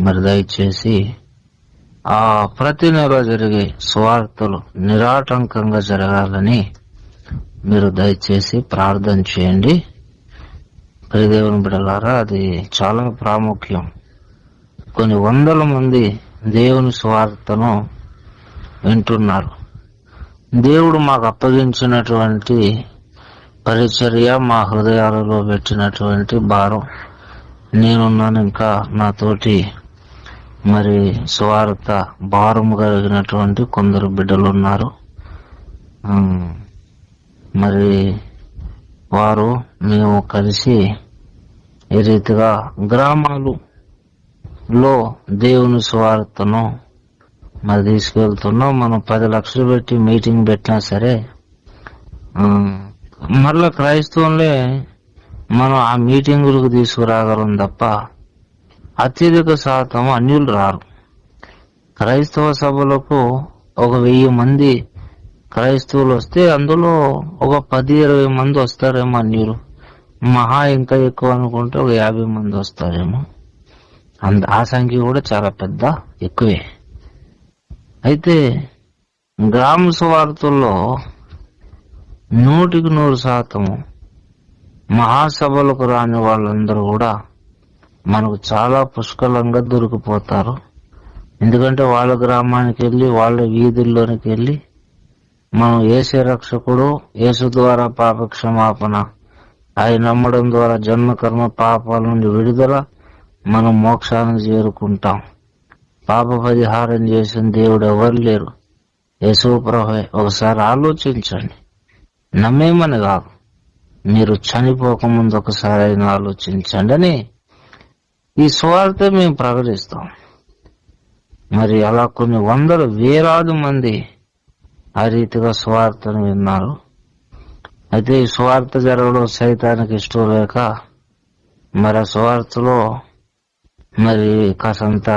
మరి దయచేసి ఆ ప్రతి నెల జరిగే స్వార్థలు నిరాటంకంగా జరగాలని మీరు దయచేసి ప్రార్థన చేయండి. ప్రియదేవుని బిడలారా అది చాలా ప్రాముఖ్యం. కొన్ని వందల మంది దేవుని స్వార్థను వింటున్నారు. దేవుడు మాకు అప్పగించినటువంటి పరిచర్య మా హృదయాలలో పెట్టినటువంటి భారం నేనున్నాను ఇంకా నాతోటి మరి స్వార్థ భారము కలిగినటువంటి కొందరు బిడ్డలు ఉన్నారు మరి వారు మేము కలిసి ఈ రీతిగా గ్రామాలు లో దేవుని స్వార్థను మరి తీసుకెళ్తున్నాం. మనం పది లక్షలు పెట్టి మీటింగ్ పెట్టినా సరే మరలా క్రైస్తవులే మనం ఆ మీటింగులకు తీసుకురాగలం తప్ప అత్యధిక శాతం అన్యులు రారు. క్రైస్తవ సభలకు ఒక వెయ్యి మంది క్రైస్తవులు వస్తే అందులో ఒక పది ఇరవై మంది వస్తారేమో అన్యులు. మహా ఇంకా ఎక్కువ అనుకుంటే ఒక యాభై మంది వస్తారేమో. అంత ఆ సంఖ్య కూడా చాలా పెద్ద ఎక్కువే. అయితే గ్రామ సువార్తల్లో నూటికి నూరు శాతము మహాసభలకు రాని వాళ్ళందరూ కూడా మనకు చాలా పుష్కలంగా దొరికిపోతారు. ఎందుకంటే వాళ్ళ గ్రామానికి వెళ్ళి వాళ్ళ వీధుల్లోనికి వెళ్ళి మనం ఏసు రక్షకుడు యేసు ద్వారా పాప క్షమాపణ ఆయన నమ్మడం ద్వారా జన్మ కర్మ పాపాల నుండి విడుదల మనం మోక్షానికి చేరుకుంటాం. పాప పరిహారం చేసిన దేవుడు ఎవరు లేరు. యేసు ప్రభే ఒకసారి ఆలోచించండి. నమ్మేమని కాదు. మీరు చనిపోకముందు ఒకసారి అయినా ఆలోచించండి అని ఈ స్వార్థ మేము ప్రకటిస్తాం. మరి అలా కొన్ని వందల వేలాది మంది ఆ రీతిగా సువార్తను విన్నారు. అయితే ఈ స్వార్థ జరగడం సైతానికి ఇష్టం లేక మరి ఆ సువార్తలో మరి కాసంత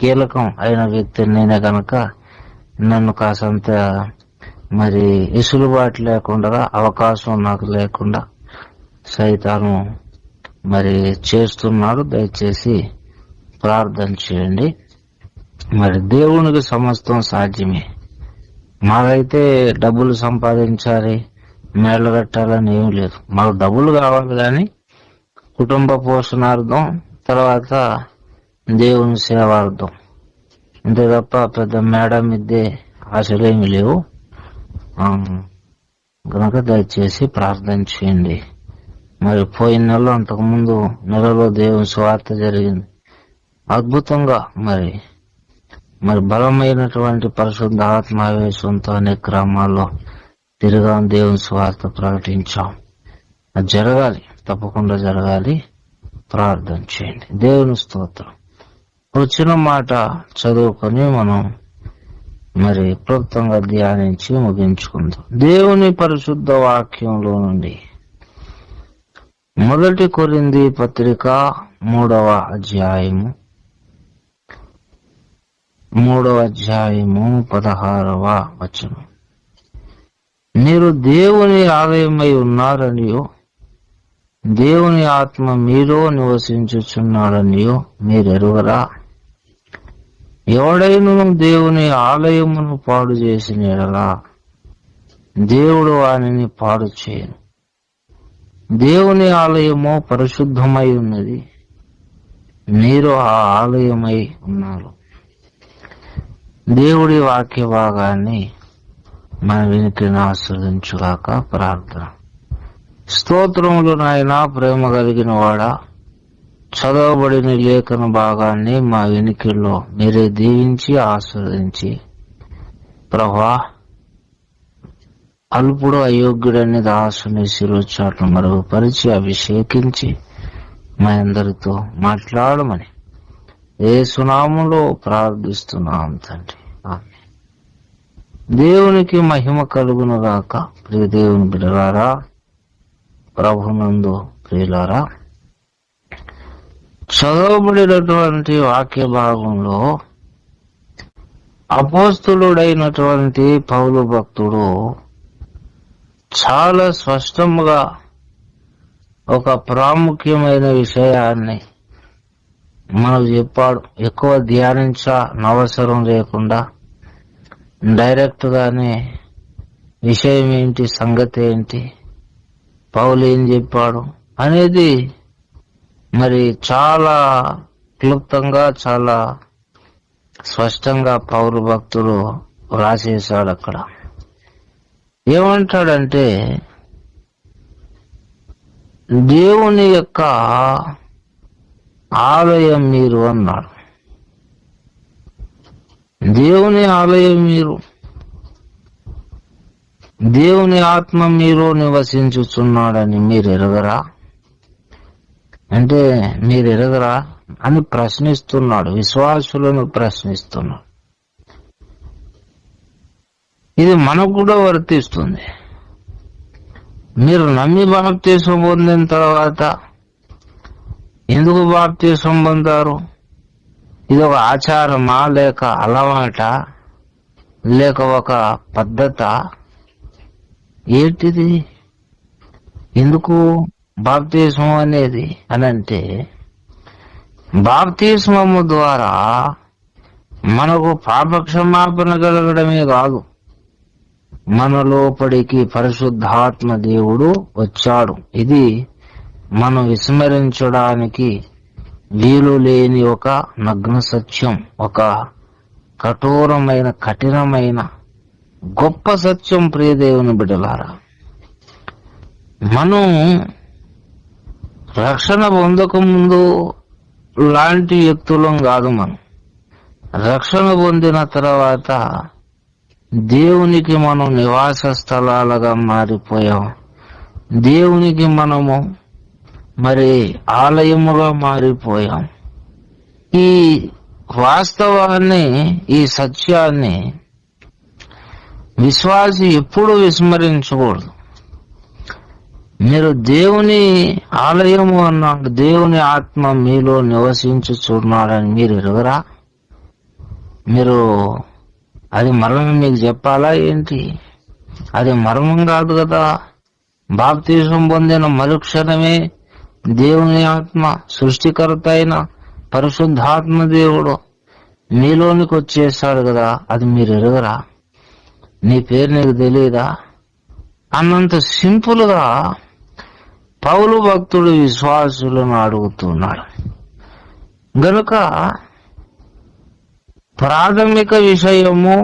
కీలకం అయిన వ్యక్తి నేనే గనక నన్ను కాసంత మరి ఇసులుబాటు లేకుండా అవకాశం నాకు లేకుండా సైతాను మరి చేస్తున్నాడు దయచేసి ప్రార్థన చేయండి. మరి దేవునికి సమస్తం సాధ్యమే. మాకైతే డబ్బులు సంపాదించాలి మేళ్ళ కట్టాలని ఏం లేదు. మాకు డబ్బులు కావాలి కానీ కుటుంబ పోషణార్థం తర్వాత దేవుని సేవార్థం. అంతే తప్ప పెద్ద మేడ ఇద్దే ఆశలేమి లేవు. కనుక దయచేసి ప్రార్థన చేయండి. మరి పోయిన నెలలో అంతకుముందు నెలలో దేవుని స్వార్థ జరిగింది. అద్భుతంగా మరి మరి బలమైనటువంటి పరిశుద్ధ ఆత్మావేశంతో అనేక గ్రామాల్లో తిరిగా దేవుని స్వార్థ ప్రకటించాం. అది జరగాలి తప్పకుండా జరగాలి. ప్రార్థన చేయండి. దేవుని స్తోత్రం. వచ్చిన మాట చదువుకొని మనం మరి క్లుప్తంగా ధ్యానించి ముగించుకుందాం. దేవుని పరిశుద్ధ వాక్యంలో నుండి మొదటి కొరింది పత్రిక మూడవ అధ్యాయము. మూడవ అధ్యాయము పదహారవ వచనం. మీరు దేవుని ఆలయమై ఉన్నారనియో దేవుని ఆత్మ మీలో నివసించుచున్నాడనియో మీరెరుగరా ఎవడైనను దేవుని ఆలయమును పాడు చేసిన ఎడలా దేవుడు వానిని పాడు చేయను. దేవుని ఆలయము పరిశుద్ధమై ఉన్నది. మీరు ఆ ఆలయమై ఉన్నారు. దేవుడి వాక్య భాగాన్ని మన వినికిని ఆస్వాదించుగాక ప్రార్థన. స్తోత్రములు నాయన ప్రేమ కలిగిన వాడా చదవబడిన లేఖన భాగాన్ని మా వెనుకల్లో మీరే దీవించి ఆస్వాదించి ప్రభా అల్పుడు అయోగ్యుడని దాసుని శిరోచాట్లు మరుగుపరిచి అభిషేకించి మా అందరితో మాట్లాడమని ఏ సునాములో ప్రార్థిస్తున్నాం తండ్రి. దేవునికి మహిమ కలుగును గాక. ప్రియ దేవుని బిడలారా ప్రభునందు ప్రియులారా చదవబడినటువంటి వాక్య భాగంలో అపోస్తులుడైనటువంటి పౌలు భక్తుడు చాలా స్పష్టంగా ఒక ప్రాముఖ్యమైన విషయాన్ని మనకు చెప్పాడు. ఎక్కువ ధ్యానించనవసరం లేకుండా డైరెక్ట్ గానే విషయం ఏంటి సంగతి ఏంటి పౌలు ఏం చెప్పాడు అనేది మరి చాలా క్లుప్తంగా చాలా స్పష్టంగా పౌరు భక్తులు రాసేశాడు అక్కడ. ఏమంటాడంటే దేవుని యొక్క ఆలయం మీరు అన్నాడు దేవుని ఆలయం మీరు దేవుని ఆత్మ మీరు నివసించుచున్నాడని మీరు ఎరగరా? అంటే మీరు ఎరగరా అని ప్రశ్నిస్తున్నాడు విశ్వాసులను ప్రశ్నిస్తున్నాడు. ఇది మనకు కూడా వర్తిస్తుంది. మీరు నమ్మి బాప్తీసం పొందిన తర్వాత ఎందుకు బాప్తీసం పొందారు? ఇది ఒక ఆచారమా లేక అలవాట లేక ఒక పద్ధత? ఏంటిది? ఎందుకు బాప్తీసం అనేది అని అంటే బాప్తిస్మము ద్వారా మనకు పాపక్షమాపణ కలగడమే కాదు. మన లోపలికి పరిశుద్ధాత్మ దేవుడు వచ్చాడు. ఇది మనం విస్మరించడానికి వీలు లేని ఒక నగ్న సత్యం ఒక కఠోరమైన కఠినమైన గొప్ప సత్యం ప్రియదేవుని బిడలారా మనం రక్షణ పొందకముందు లాంటి వ్యక్తులం కాదు మనం. రక్షణ పొందిన తర్వాత దేవునికి మనం నివాస స్థలాలుగా మారిపోయాం. దేవునికి మనము మరి ఆలయముగా మారిపోయాం. ఈ వాస్తవాన్ని ఈ సత్యాన్ని విశ్వాసి ఎప్పుడు విస్మరించకూడదు. మీరు దేవుని ఆలయము అన్నాడు దేవుని ఆత్మ మీలో నివసించి చూడన్నాడని మీరు ఎరుగరా? మీరు అది మరణం మీకు చెప్పాలా ఏంటి? అది మర్మం కాదు కదా. బాప్తీసం పొందిన మరుక్షణమే దేవుని ఆత్మ సృష్టికర్త అయిన పరిశుద్ధాత్మ దేవుడు మీలోనికి వచ్చేసాడు కదా. అది మీరు ఎరగరా? నీ పేరు నీకు తెలియదా అన్నంత సింపుల్గా పౌలు భక్తుడు విశ్వాసులను అడుగుతున్నాడు. గనుక ప్రాథమిక విషయము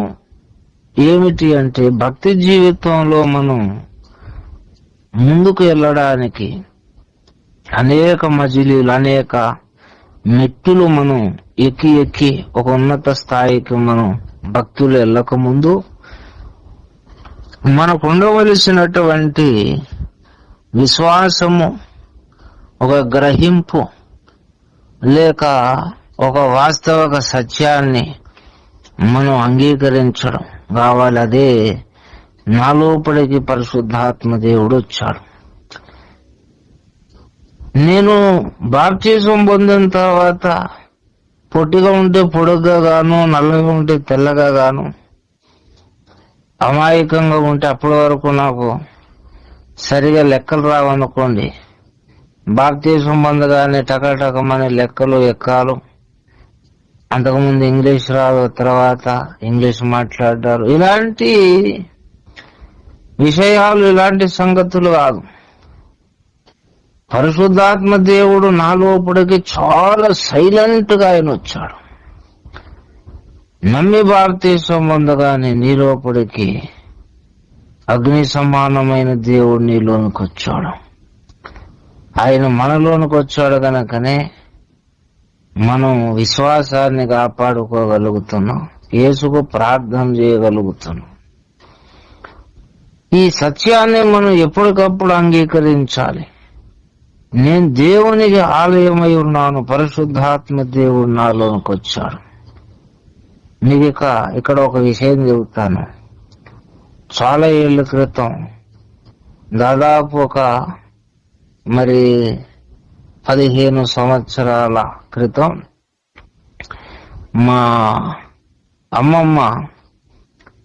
ఏమిటి అంటే భక్తి జీవితంలో మనం ముందుకు వెళ్ళడానికి అనేక మజిలీలు అనేక మెట్టులు మనం ఎక్కి ఎక్కి ఒక ఉన్నత స్థాయికి మనం భక్తులు వెళ్ళక ముందు మనకు ఉండవలసినటువంటి విశ్వాసము ఒక గ్రహింపు లేక ఒక వాస్తవిక సత్యాన్ని మనం అంగీకరించడం. కావాలి అదే నా లోపలికి పరిశుద్ధాత్మ దేవుడు వచ్చాడు. నేను బాప్తీసం పొందిన తర్వాత పొట్టిగా ఉంటే పొడుగ్గా గాను నల్లగా ఉంటే తెల్లగా గాను అమాయకంగా ఉంటే అప్పటి వరకు నాకు సరిగా లెక్కలు రావనుకోండి. బాప్తీసం పొందగానే టకటకమనే లెక్కలు ఎక్కాలు. అంతకుముందు ఇంగ్లీష్ రాదు తర్వాత ఇంగ్లీష్ మాట్లాడారు ఇలాంటి విషయాలు ఇలాంటి సంగతులు కాదు. పరిశుద్ధాత్మ దేవుడు నా లోపలికి చాలా సైలెంట్గా ఆయన వచ్చాడు. నమ్మి భారతదేశం పొందగానే నీ లోపలికి అగ్ని సమానమైన దేవుడు నీలోనికి వచ్చాడు. ఆయన మనలోనికి వచ్చాడు గనకనే మనం విశ్వాసాన్ని కాపాడుకోగలుగుతున్నాం. యేసుకు ప్రార్థన చేయగలుగుతున్నాం. ఈ సత్యాన్ని మనం ఎప్పటికప్పుడు అంగీకరించాలి. నేను దేవునికి ఆలయమై ఉన్నాను పరిశుద్ధాత్మ దేవుడు నాలోనికి వచ్చాడు. నీకు ఇక ఇక్కడ ఒక విషయం చెబుతాను. చాలా ఏళ్ళ క్రితం దాదాపు ఒక మరి పదిహేను సంవత్సరాల క్రితం మా అమ్మమ్మ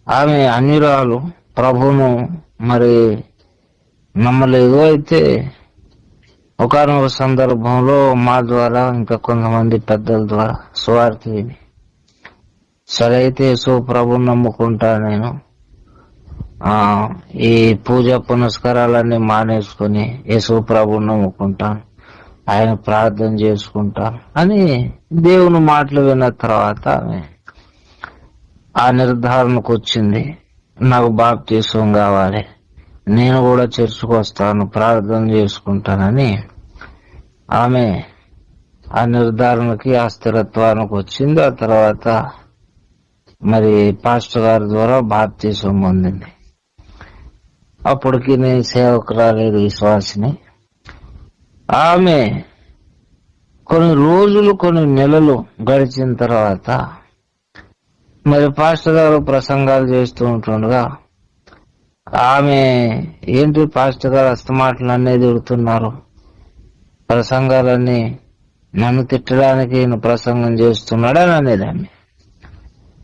ఆమె అన్యురాలు ప్రభును మరి నమ్మలేదు. అయితే ఒకనొక సందర్భంలో మా ద్వారా ఇంకా కొంతమంది పెద్దల ద్వారా సువార్త సరే అయితే యేసు ప్రభుని నమ్ముకుంటా నేను. ఈ పూజ పునస్కారాలన్నీ మానేసుకొని యేసు ప్రభుని నమ్ముకుంటాను. ఆయన ప్రార్థన చేసుకుంటాను అని దేవుని మాటలు విన్న తర్వాత ఆమె ఆ నిర్ధారణకు వచ్చింది. నాకు బాప్తీసం కావాలి. నేను కూడా చర్చకు వస్తాను ప్రార్థన చేసుకుంటానని ఆమె ఆ నిర్ధారణకి ఆ స్థిరత్వానికి వచ్చింది. ఆ తర్వాత మరి పాస్టర్ గారి ద్వారా బాప్తీసం పొందింది. అప్పటికి నేను సేవకు రాలేదు విశ్వాసిని ఆమె కొన్ని రోజులు కొన్ని నెలలు గడిచిన తర్వాత మరి పాస్టర్ గారు ప్రసంగాలు చేస్తూ ఉంటుండగా ఆమె ఏంటి పాస్టర్ గారు అస్తమాటలు అనేది తిడుతున్నారు? ప్రసంగాలన్నీ నన్ను తిట్టడానికి ఈయన ప్రసంగం చేస్తున్నాడని అనేది ఆమె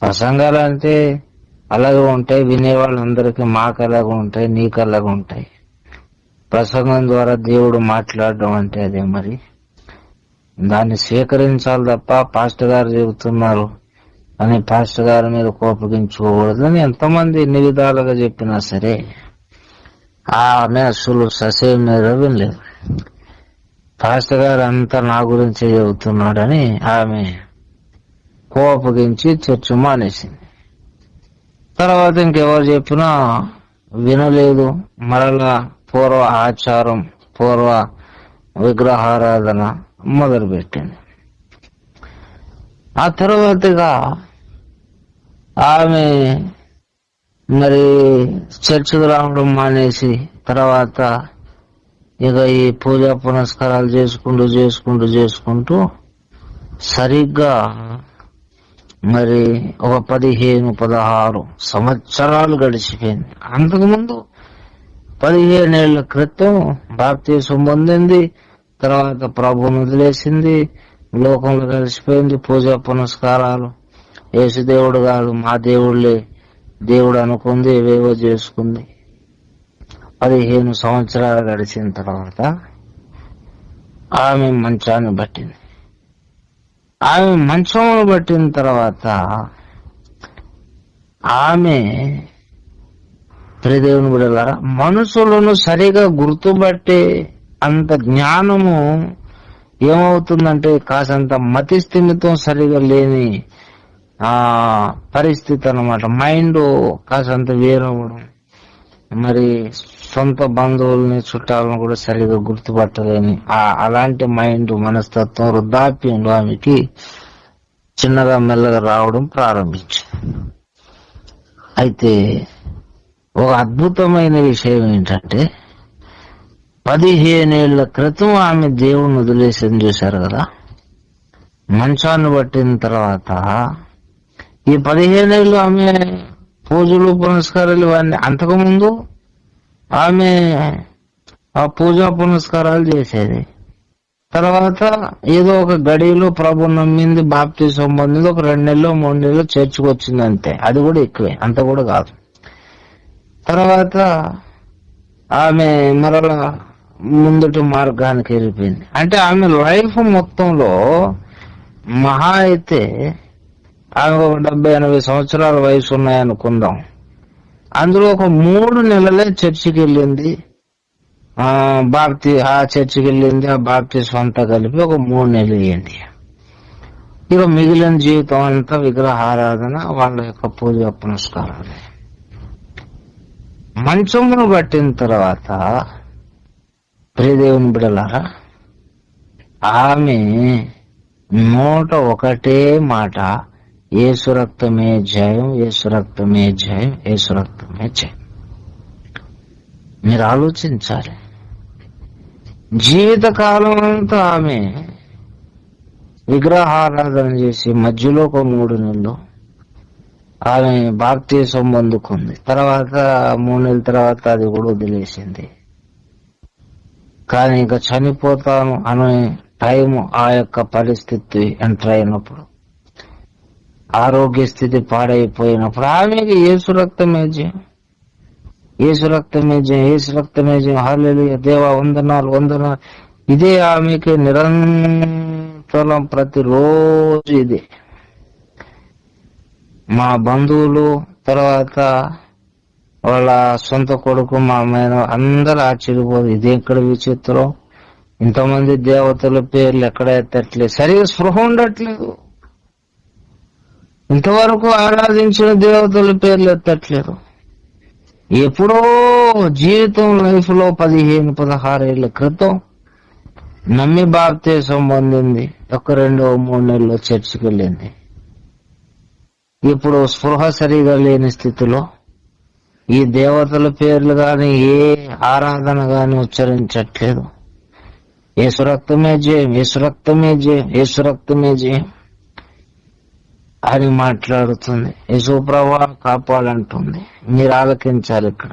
ప్రసంగాలు అంటే అలాగే ఉంటాయి వినేవాళ్ళందరికీ మాకు అలాగే ఉంటాయి నీకు అలాగే ఉంటాయి. ప్రసంగం ద్వారా దేవుడు మాట్లాడడం అంటే అదే మరి. దాన్ని స్వీకరించాలి తప్ప పాస్టర్ గారు చెబుతున్నారు. అని పాస్టర్ గారి మీద కోపగించుకోకూడదని ఎంతమంది ఎన్ని విధాలుగా చెప్పినా సరే ఆమె అసలు ససేమ్ మీద వినలేదు పాస్టర్ గారు అంతా నా గురించి చెబుతున్నాడని ఆమె కోపగించి చర్చ మానేసింది. తర్వాత ఇంకెవరు చెప్పినా వినలేదు. మరలా పూర్వ ఆచారం పూర్వ విగ్రహారాధన మొదలుపెట్టింది. ఆ తర్వాతగా ఆమె మరి చర్చికి రావడం మానేసి తర్వాత ఇక ఈ పూజా పునస్కారాలు చేసుకుంటూ చేసుకుంటూ చేసుకుంటూ సరిగ్గా మరి ఒక పదిహేను పదహారు సంవత్సరాలు గడిచిపోయింది. అంతకుముందు పదిహేనేళ్ళ క్రితం బాప్తీసం పొందింది తర్వాత ప్రభువును వదిలేసింది లోకంలో కలిసిపోయింది పూజా పునస్కారాలు. యేసుదేవుడు కాదు మా దేవుళ్ళే. దేవుడు అనుకుంది ఏవేవో చేసుకుంది. పదిహేను సంవత్సరాలు గడిచిన తర్వాత ఆమె మంచాన్ని పట్టింది. ఆమె మంచమును పట్టిన తర్వాత ఆమె ప్రియదేవుని బిడ్డలారా మనుషులను సరిగా గుర్తుపట్టే అంత జ్ఞానము ఏమవుతుందంటే కాసంత మతి స్థిమితం సరిగా లేని ఆ పరిస్థితి అనమాట మైండ్ కాసంత వేరవ్వడం. మరి సొంత బంధువుల్ని చుట్టాలను కూడా సరిగా గుర్తుపట్టలేని అలాంటి మైండ్ మనస్తత్వం వృద్ధాప్యంలో ఆమెకి చిన్నగా మెల్లగా రావడం ప్రారంభించింది. అయితే ఒక అద్భుతమైన విషయం ఏంటంటే పదిహేనేళ్ళ క్రితం ఆమె దేవుని వదిలేసింది చూశారు కదా? మంచాన్ని పట్టిన తర్వాత ఈ పదిహేనేళ్ళు ఆమె పూజలు పునస్కారాలు ఇవన్నీ అంతకుముందు ఆమె ఆ పూజా పునస్కారాలు చేసేది. తర్వాత ఏదో ఒక గడిలో ప్రభు నమ్మింది బాప్తీసం పొందింది ఒక రెండు నెలలు మూడు నెలలు చర్చికి వచ్చింది అంతే. అది కూడా ఎక్కువే అంత కూడా కాదు. తర్వాత ఆమె మరలా ముందుటి మార్గానికి వెళ్ళిపోయింది. అంటే ఆమె లైఫ్ మొత్తంలో మహా అయితే ఆమె ఒక డెబ్బై ఎనభై సంవత్సరాల వయసు ఉన్నాయనుకుందాం. అందులో ఒక మూడు నెలలే చర్చికి వెళ్ళింది. ఆ బాప్తి ఆ చర్చికి వెళ్ళింది ఆ బాప్తి సొంత కలిపి ఒక మూడు నెలలు అయ్యింది. ఇక మిగిలిన జీవితం అంతా విగ్రహారాధన వాళ్ళ యొక్క పూజ పునస్కారాలే. మంచమును పట్టిన తర్వాత ప్రియదేవుని బిడలారా ఆమె నూట ఒకటే మాట ఏసు రక్తమే జయం ఏసు రక్తమే జయం ఏసు రక్తమే జయం. మీరు ఆలోచించాలి. జీవితకాలం అంతా ఆమె విగ్రహారాధన చేసి మధ్యలో ఒక మూడు నెలలు ఆమె బాప్తీసం పొందుకుంది తర్వాత మూడు నెలల తర్వాత అది కూడా వదిలేసింది. కానీ ఇంకా చనిపోతాను అనే టైం ఆ యొక్క పరిస్థితి ఎంటర్ అయినప్పుడు. ఆరోగ్య స్థితి పాడైపోయినప్పుడు ఆమెకి ఏసు రక్తమే జయం? ఏసు రక్తమే జయం? ఏసు రక్తమే జయం? హల్లెలూయా. దేవా వందనాలు వందనాలు. ఇదే ఆమెకి నిరంతరం ప్రతిరోజు ఇదే. మా బంధువులు తర్వాత వాళ్ళ సొంత కొడుకు మా మీద అందరూ ఆశ్చర్యపోదు ఇది ఎక్కడ విచిత్రం? ఇంతమంది దేవతల పేర్లు ఎక్కడ ఎత్తట్లేదు? సరిగా స్పృహ ఉండట్లేదు. ఇంతవరకు ఆరాధించిన దేవతల పేర్లు ఎత్తట్లేదు. ఎప్పుడో జీవితం లైఫ్లో పదిహేను పదహారేళ్ళ క్రితం నమ్మి బాప్తీసం పొందింది. ఒక రెండో మూడు నెలలో చర్చికి వెళ్ళింది. ఇప్పుడు స్పృహ సరిగా లేని స్థితిలో ఈ దేవతల పేర్లు గాని ఏ ఆరాధన గాని ఉచ్చరించట్లేదు. ఏసురక్తమే జయం ఏసురక్తమే జయం ఏసురక్తమే జయం అని మాట్లాడుతుంది. యశుప్రభా కాపాడంటుంది. మీరు ఆలకించాలి ఇక్కడ.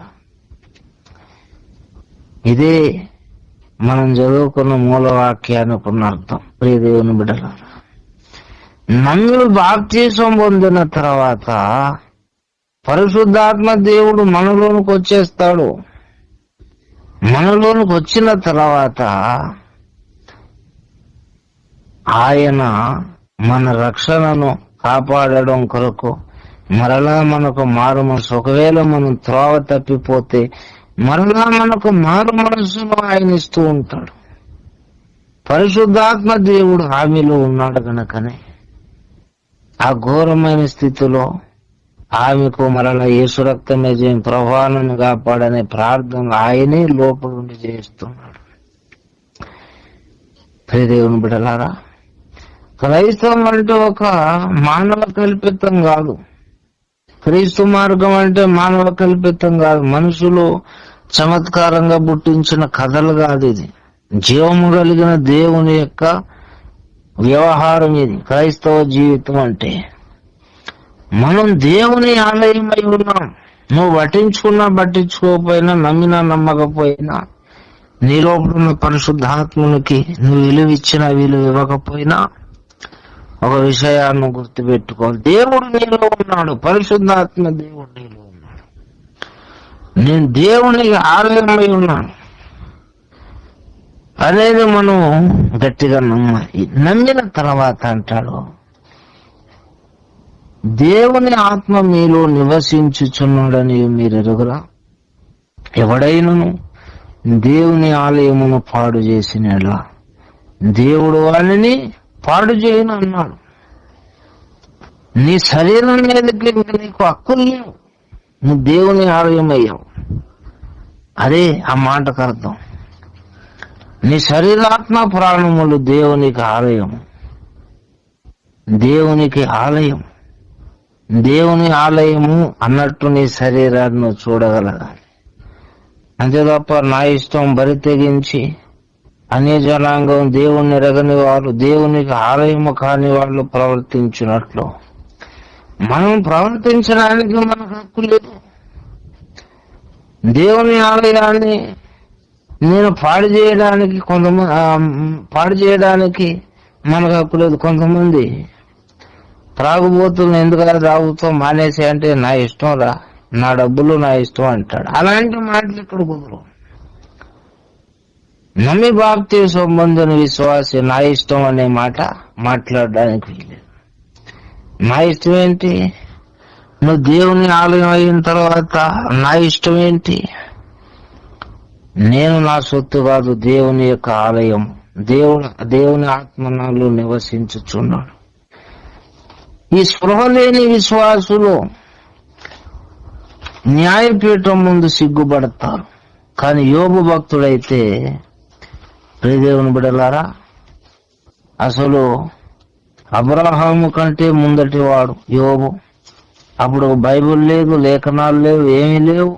ఇదే మనం చదువుకున్న మూల వాక్యానికి ఉన్న అర్థం ప్రియదేవుని బిడ్డలారా నమ్మి బాప్తీసం పొందిన తర్వాత పరిశుద్ధాత్మ దేవుడు మనలోనికి వచ్చేస్తాడు. మనలోనికి వచ్చిన తర్వాత ఆయన మన రక్షణను కాపాడడం కొరకు మరలా మనకు మారు మనసు. ఒకవేళ మనం త్రోవ తప్పిపోతే మరలా మనకు మారు మనసును ఆయన ఇస్తూ ఉంటాడు. పరిశుద్ధాత్మ దేవుడు హామీలో ఉన్నాడు గనకనే. ఆ ఘోరమైన స్థితిలో ఆమెకు మరల యేసు రక్తమే చేయని ప్రభావాలను కాపాడనే ప్రార్థన ఆయనే లోపల నుండి చేయిస్తున్నాడు. ప్రియదేవుని బిడలారా క్రైస్తవం అంటే ఒక మానవ కల్పితం కాదు. క్రీస్తు మార్గం అంటే మానవ కల్పితం కాదు. మనుషులు చమత్కారంగా పుట్టించిన కథలు కాదు ఇది. జీవము కలిగిన దేవుని యొక్క వ్యవహారం ఇది క్రైస్తవ జీవితం అంటే మనం దేవుని ఆలయమై ఉన్నాం. నువ్వు పట్టించుకున్నా పట్టించుకోకపోయినా నమ్మినా నమ్మకపోయినా నీలోపడున్న పరిశుద్ధాత్మునికి నువ్వు విలువ ఇచ్చినా విలువ ఇవ్వకపోయినా ఒక విషయాన్ని గుర్తుపెట్టుకో. దేవుడు నీలో ఉన్నాడు. పరిశుద్ధాత్మ దేవుడు నీలో ఉన్నాడు. నేను దేవునికి ఆలయమై ఉన్నాను. అనేది మనం గట్టిగా నమ్మాలి నమ్మిన తర్వాత అంటాడు దేవుని ఆత్మ మీలో నివసించుచున్నాడని మీరు ఎరుగురా ఎవడైనను? దేవుని ఆలయమును పాడు చేసిన దేవుడు వారిని పాడు చేయను అన్నాడు. నీ శరీరం మీదకి నీకు హక్కులు లేవు. నువ్వు దేవుని ఆలయం అయ్యావు అదే ఆ మాటకు అర్థం నీ శరీరాత్మ ప్రాణములు దేవునికి ఆలయం. దేవునికి ఆలయం. దేవుని ఆలయము అన్నట్టు నీ శరీరాన్ని చూడగలగాలి. అంతే తప్ప నా ఇష్టం బరి తెగించి జనాంగం దేవుణ్ణి ఎరగని వారు దేవునికి ఆలయము కాని వాళ్ళు ప్రవర్తించినట్లు. మనం ప్రవర్తించడానికి మనకు హక్కు లేదు. దేవుని ఆలయాన్ని నేను పాడు చేయడానికి కొంతమంది పాడు చేయడానికి మనకు హక్కు లేదు. కొంతమంది త్రాగుబోతులను ఎందుకలా త్రాగుతో మానేసి అంటే నా ఇష్టం రా నా డబ్బులు నా ఇష్టం అంటాడు. అలాంటి మాటలు ఇక్కడ కుదరు నమ్మి బాప్తి సంబంధం విశ్వాసి నా ఇష్టం అనే మాట మాట్లాడడానికి వీలేదు నా ఇష్టం ఏంటి? నువ్వు దేవుని ఆలయం అయిన తర్వాత నా ఇష్టం ఏంటి? నేను నా సొత్తు కాదు దేవుని యొక్క ఆలయం. దేవుడు దేవుని ఆత్మ నాలో నివసించుచున్నాడు ఈ స్పృహ లేని విశ్వాసులు న్యాయపీఠం ముందు సిగ్గుపడతారు. కానీ యోగు భక్తుడైతే ప్రియదేవుని బిడలారా అసలు అబ్రహాము కంటే ముందటి వాడు యోగు అప్పుడు బైబిల్ లేదు లేఖనాలు లేవు ఏమీ లేవు.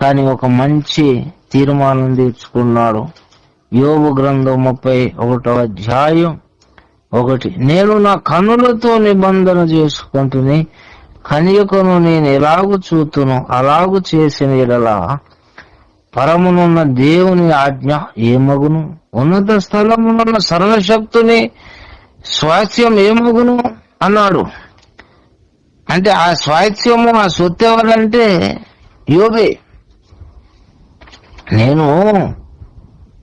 కానీ ఒక మంచి తీర్మానం తీర్చుకున్నాడు. యోగు గ్రంథం ముప్పై ఒకటో అధ్యాయం ఒకటి. నేను నా కనులతో నిబంధన చేసుకుంటుని కనియకును నేను ఎలాగు చూతును? అలాగు చేసిన ఎడలా పరమునున్న దేవుని ఆజ్ఞ ఏమగును? ఉన్నత స్థలమునున్న సర్వశక్తుని స్వాస్థ్యం ఏమగును? అన్నాడు. అంటే ఆ స్వాస్థ్యము ఆ సొత్తు ఎవరంటే యోబే. నేను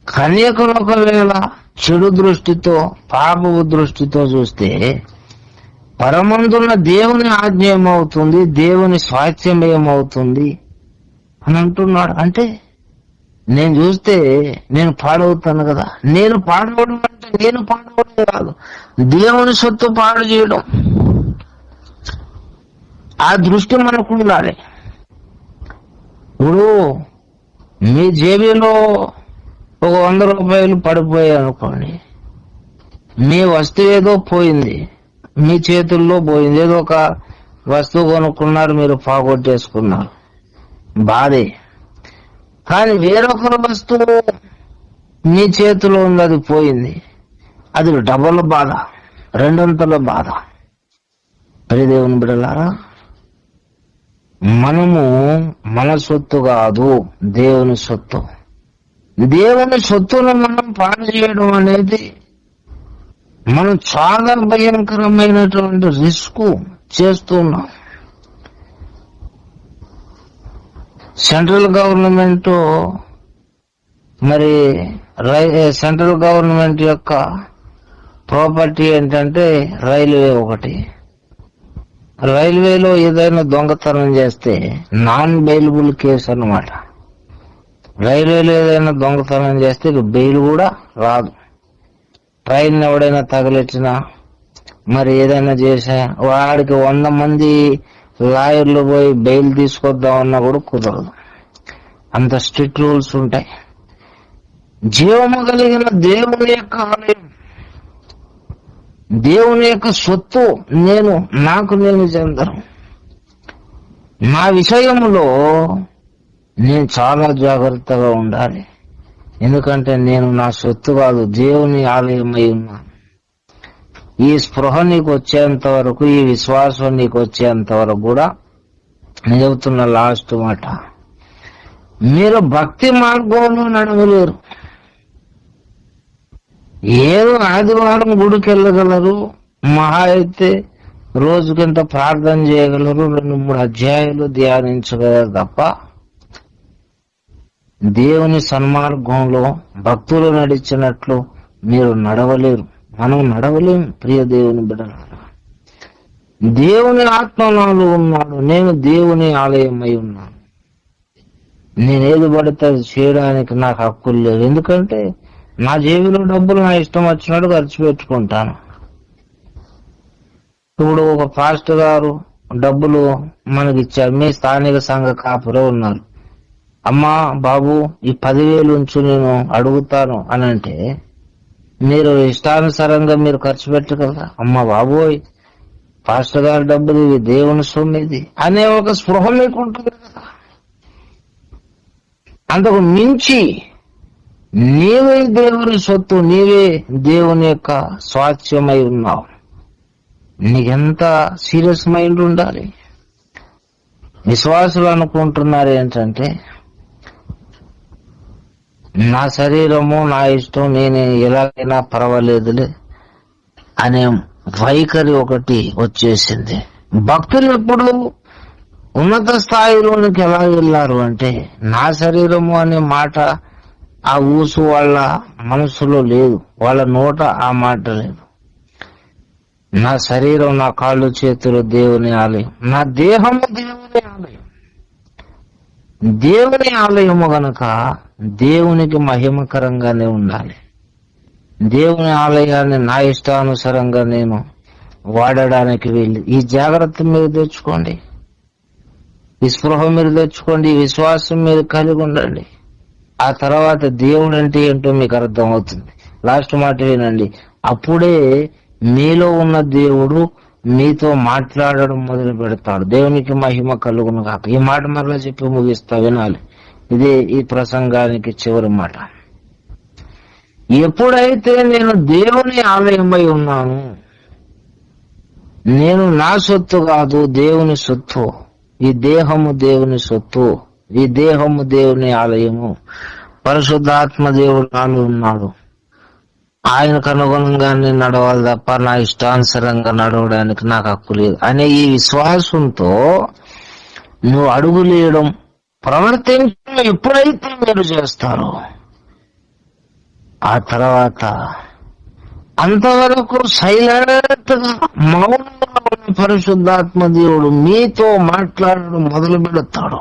కన్యకులు ఒకవేళ చెడు దృష్టితో పాపపు దృష్టితో చూస్తే పరమందున్న దేవుని ఆజ్ఞ ఏమవుతుంది? దేవుని స్వాస్థ్యం ఏమవుతుంది అని అంటున్నాడు. అంటే నేను చూస్తే నేను పాడవుతాను కదా. నేను పాడవడం అంటే నేను పాడవడం కాదు. దేవుని సొత్తు పాడు చేయడం. ఆ దృష్టి మనకు ఉండాలి. ఇప్పుడు మీ జేబీలో ఒక వంద రూపాయలు పడిపోయాయి అనుకోండి. మీ వస్తువు ఏదో పోయింది. మీ చేతుల్లో పోయింది. ఏదో ఒక వస్తువు కొనుక్కున్నారు మీరు పోగొట్టేసుకున్నారు. బాధే. కానీ వేరొకరి వస్తువు మీ చేతిలో ఉంది అది పోయింది. అది డబుల్ బాధ రెండొంతల బాధ. పరిదేవుని బిడలారా మనము మన సొత్తు కాదు దేవుని సొత్తు. దేవుని సొత్తును మనం పాడు చేయడం అనేది మనం చాలా భయంకరమైనటువంటి రిస్క్ చేస్తున్నాం సెంట్రల్ గవర్నమెంట్ మరి రై- సెంట్రల్ గవర్నమెంట్ యొక్క ప్రాపర్టీ ఏంటంటే రైల్వే ఒకటి. రైల్వేలో ఏదైనా దొంగతనం చేస్తే నాన్ బెయిలబుల్ కేసు అన్నమాట. రైల్వేలో ఏదైనా దొంగతనం చేస్తే బెయిల్ కూడా రాదు. ట్రైన్ ఎవడైనా తగిలించినా మరి ఏదైనా చేసా వాడికి వంద మంది లాయర్లు పోయి బెయిల్ తీసుకొద్దామన్నా కూడా కుదరదు. అంత స్ట్రిక్ట్ రూల్స్ ఉంటాయి. జీవము కలిగిన దేవుని యొక్క ఆలయం దేవుని యొక్క సొత్తు నేను నాకు నేను చెందను. నా విషయంలో నేను చాలా జాగ్రత్తగా ఉండాలి. ఎందుకంటే నేను నా సొత్తు కాదు దేవుని ఆలయమై ఉన్నాను. ఈ స్పృహ నీకు వచ్చేంత వరకు ఈ విశ్వాసం నీకు వచ్చేంత వరకు కూడా నేను చెబుతున్న లాస్ట్ మాట. మీరు భక్తి మార్గంలో నడవలేరు. ఏదో ఆదివారం గుడికి వెళ్ళగలరు మహా అయితే రోజుకింత ప్రార్థన చేయగలరు రెండు మూడు అధ్యాయులు ధ్యానించగలరు తప్ప దేవుని సన్మార్గంలో భక్తులు నడిచినట్లు మీరు నడవలేరు. మనం నడవలేం ప్రియ దేవుని బిడ్డలారా. దేవుని ఆత్మ నాలో ఉన్నాడు నేను దేవుని ఆలయమై ఉన్నాను. నేనేది పడితే అది చేయడానికి నాకు హక్కులు లేవు ఎందుకంటే నా జేబులో డబ్బులు నా ఇష్టం వచ్చినట్టు ఖర్చు పెట్టుకుంటాను. ఇప్పుడు ఒక ఫాస్ట్ గారు డబ్బులు మనకి ఇచ్చారు. మీ స్థానిక సంఘ కాపురే ఉన్నారు. అమ్మా బాబు ఈ పదివేలు ఉంచు నేను అడుగుతాను అని అంటే మీరు ఇష్టానుసారంగా మీరు ఖర్చు పెట్టగలరా అమ్మా బాబోయ్ పాస్టర్ గారి డబ్బులు ఇవి దేవుని సొమ్మిది అనే ఒక స్పృహ మీకు ఉంటుంది కదా. అంతకు మించి నీవే దేవుని సొత్తు నీవే దేవుని యొక్క స్వాస్థ్యమై ఉన్నావు. నీకెంత సీరియస్ మైండ్ ఉండాలి? విశ్వాసులు అనుకుంటున్నారు ఏంటంటే నా శరీరము నా ఇష్టం నేను ఎలాగైనా పర్వాలేదులే అనే వైఖరి ఒకటి వచ్చేసింది. భక్తులు ఎప్పుడు ఉన్నత స్థాయిలోనికి ఎలా వెళ్ళారు అంటే నా శరీరము అనే మాట ఆ ఊసు వాళ్ళ మనసులో లేదు. వాళ్ళ నోట ఆ మాట లేదు. నా శరీరం నా కాళ్ళు చేతులు దేవుని ఆలయం. నా దేహము దేవుని ఆలయం. దేవుని ఆలయము గనక దేవునికి మహిమకరంగానే ఉండాలి. దేవుని ఆలయాన్ని నా ఇష్టానుసారంగా నేను వాడడానికి వెళ్ళి ఈ జాగ్రత్త మీరు తెచ్చుకోండి. ఈ స్పృహ మీరు తెచ్చుకోండి. ఈ విశ్వాసం మీరు కలిగి ఉండండి. ఆ తర్వాత దేవుడు అంటే ఏంటో మీకు అర్థం అవుతుంది. లాస్ట్ మాట వినండి. అప్పుడే మీలో ఉన్న దేవుడు మీతో మాట్లాడడం మొదలు పెడతాడు. దేవునికి మహిమ కలుగును కాక ఈ మాట మరలా చెప్పి ముగిస్తా వినాలి. ఇదే ఈ ప్రసంగానికి చివరి మాట. ఎప్పుడైతే నేను దేవుని ఆలయమై ఉన్నాను నేను నా సొత్తు కాదు దేవుని సొత్తు. ఈ దేహము దేవుని సొత్తు. ఈ దేహము దేవుని ఆలయము. పరిశుద్ధాత్మ దేవుడు నాలో ఉన్నాడు. ఆయనకు అనుగుణంగానే నడవాలి తప్ప నా ఇష్టానుసరంగా నడవడానికి నాకు హక్కు లేదు అనే ఈ విశ్వాసంతో నువ్వు అడుగులేయడం, ప్రవర్తించడం ఎప్పుడైతే మీరు చేస్తారో ఆ తర్వాత అంతవరకు సైలెంట్గా మౌనంగా ఉన్న పరిశుద్ధాత్మ దేవుడు మీతో మాట్లాడడం మొదలు పెడతాడు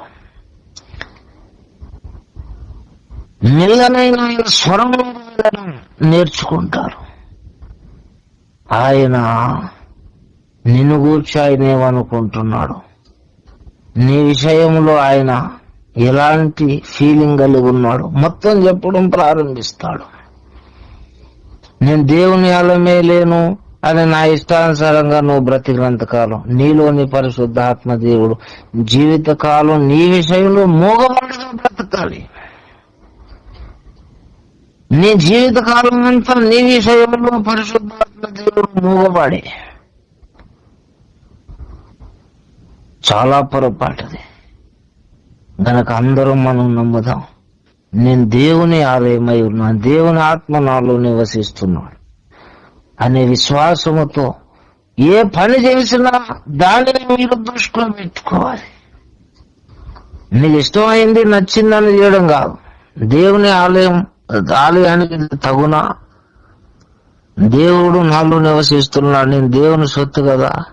మెల్లనైన ఆయన స్వరంలో నేర్చుకుంటారు. ఆయన నిన్ను గూర్చి ఆయన ఏమనుకుంటున్నాడు? నీ విషయంలో ఆయన ఎలాంటి ఫీలింగ్ కలిగి ఉన్నాడు? మొత్తం చెప్పడం ప్రారంభిస్తాడు. నేను దేవుని అలమే లేను అని నా ఇష్టానుసారంగా నువ్వు బ్రతికినంతకాలం నీలోని పరిశుద్ధాత్మ దేవుడు జీవితకాలం నీ విషయంలో మోగబడిగా బ్రతకాలి. నీ జీవితకాలం అంతా నీ విషయంలో పరిశుద్ధాత్మ దేవుడు మూగబడి చాలా పొరపాటుది. గనక అందరూ మనం నమ్ముదాం నేను దేవుని ఆలయమై ఉన్నా దేవుని ఆత్మ నాలో నివసిస్తున్నాడు అనే విశ్వాసముతో ఏ పని చేసినా దానిని మీరు దృష్టిలో పెట్టుకోవాలి. నీకు ఇష్టమైంది నచ్చిందని చేయడం కాదు. దేవుని ఆలయం ఆలయానికి తగునా? దేవుడు నాలో నివసిస్తున్నాడు నేను దేవుని సొత్తు కదా?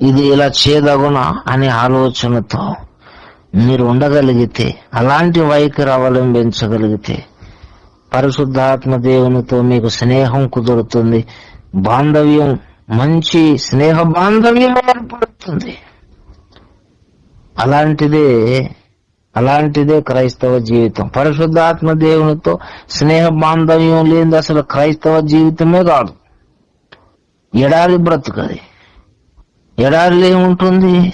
ఇది ఇలా చేయదగునా అనే ఆలోచనతో మీరు ఉండగలిగితే అలాంటి వైఖరి అవలంబించగలిగితే పరిశుద్ధాత్మ దేవునితో మీకు స్నేహం కుదురుతుంది బాంధవ్యం మంచి స్నేహ బాంధవ్యం ఏర్పడుతుంది. అలాంటిదే అలాంటిదే క్రైస్తవ జీవితం. పరిశుద్ధాత్మ దేవునితో స్నేహ బాంధవ్యం లేనిది అసలు క్రైస్తవ జీవితమే కాదు. ఎడారి బ్రతుకది ఎడారిలో ఏముంటుంది?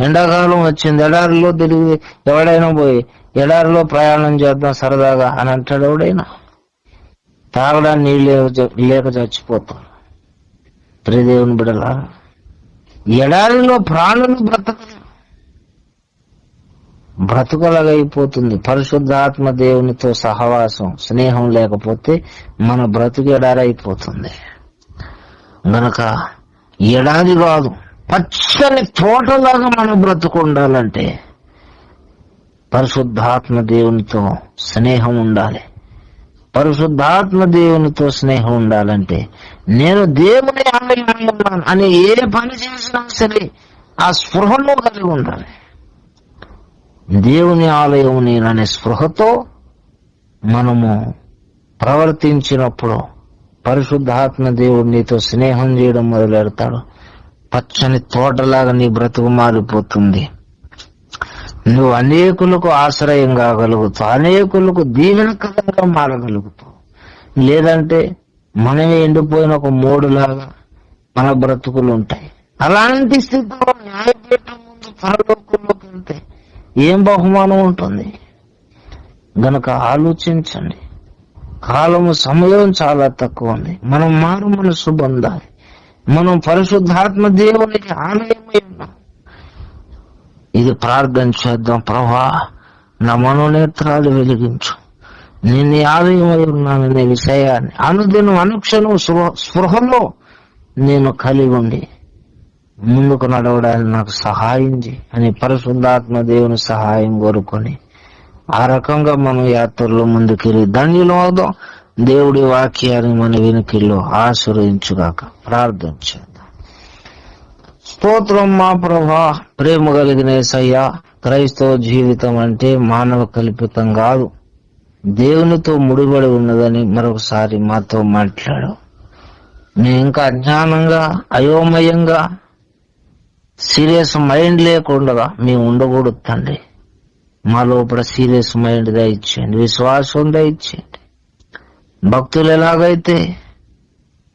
ఎండాకాలం వచ్చింది. ఎడారిలో తిరిగి ఎవడైనా పోయి ఎడారిలో ప్రయాణం చేద్దాం సరదాగా అని అంటాడు ఎవడైనా. తాగడానికి నీళ్ళు లేక- లేక చచ్చిపోతాం. ప్రియదేవుని బిడలా ఎడారిలో ప్రాణులు బ్రతకదు బ్రతుకలగైపోతుంది. పరిశుద్ధాత్మ దేవునితో సహవాసం స్నేహం లేకపోతే మన బ్రతుకెడారైపోతుంది గనక ఎడారి కాదు పచ్చని తోటలాగా మనం బ్రతుకుండాలంటే పరిశుద్ధాత్మ దేవునితో స్నేహం ఉండాలి. పరిశుద్ధాత్మ దేవునితో స్నేహం ఉండాలంటే నేను దేవుని ఆలయమై ఉన్నాను అని ఏ పని చేసినా సరే ఆ స్పృహలో కలిగి ఉండాలి. దేవుని ఆలయం నేననే స్పృహతో మనము ప్రవర్తించినప్పుడు పరిశుద్ధాత్మ దేవుడు నీతో స్నేహం చేయడం మొదలెడతాడు పచ్చని తోటలాగా నీ బ్రతుకు మారిపోతుంది. నువ్వు అనేకులకు ఆశ్రయం కాగలుగుతావు అనేకులకు దీవెనకరంగా మారగలుగుతావు. లేదంటే మనమే ఎండిపోయిన ఒక మూడులాగా మన బ్రతుకులు ఉంటాయి. అలాంటి స్థితిలో న్యాయపీఠం ముందు పరలోకంలోకి వెళ్తే ఏం బహుమానం ఉంటుంది? గనక ఆలోచించండి. కాలము సమయం చాలా తక్కువ ఉంది. మనం మారు మనసు పొందాలి. మనం పరిశుద్ధాత్మ దేవునికి ఆలయమై ఉన్నాం. ఇది ప్రార్థన చేద్దాం. ప్రభా నా మనోనేత్రాలు వెలిగించు. నేను ఆలయమై ఆలయమై అనే విషయాన్ని అనుదినం అనుక్షణం స్పృహలో నేను కలిగి ఉండి ముందుకు నడవడానికి నాకు సహాయం చేయి అని పరిశుద్ధాత్మ దేవుని సహాయం కోరుకొని ఆ రకంగా మనం యాత్రలో ముందుకెళ్ళి ధన్యులు అవుదాం. దేవుడి వాక్యాన్ని మన వెనుకల్లో ఆశ్రయించుగాక ప్రార్థన స్తోత్రం మా ప్రభా ప్రేమ కలిగిన యేసయ్యా క్రైస్తవ జీవితం అంటే మానవ కల్పితం కాదు. దేవునితో ముడిపడి ఉన్నదని మరొకసారి మాతో మాట్లాడు మేము ఇంకా అజ్ఞానంగా అయోమయంగా సీరియస్ మైండ్ లేకుండా మేము ఉండకూడదు తండ్రి. మా లోపల సీరియస్ మైండ్ దయచేయండి విశ్వాసం దయచేయండి భక్తులు ఎలాగైతే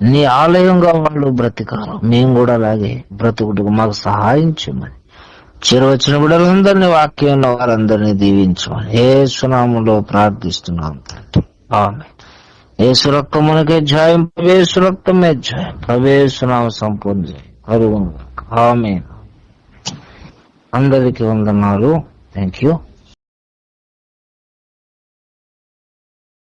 నీ ఆలయంగా వాళ్ళు బ్రతికారు మేము కూడా అలాగే బ్రతుకుటకు మాకు సహాయం చేయమని. చిరవచ్చిన బిడ్డలందరినీ ఉన్న వారందరినీ దీవించమని. ఏ సునామంలో ప్రార్థిస్తున్నాం తండ్రి. ఆమె ఏ సురక్తమునకే జాయం ప్రవేశ రక్తమే జాయం ప్రవేశనామ సంపూర్ణ జయం. ஆமேன். அன்பருக்கு வந்த நாளும் தேங்க்யூ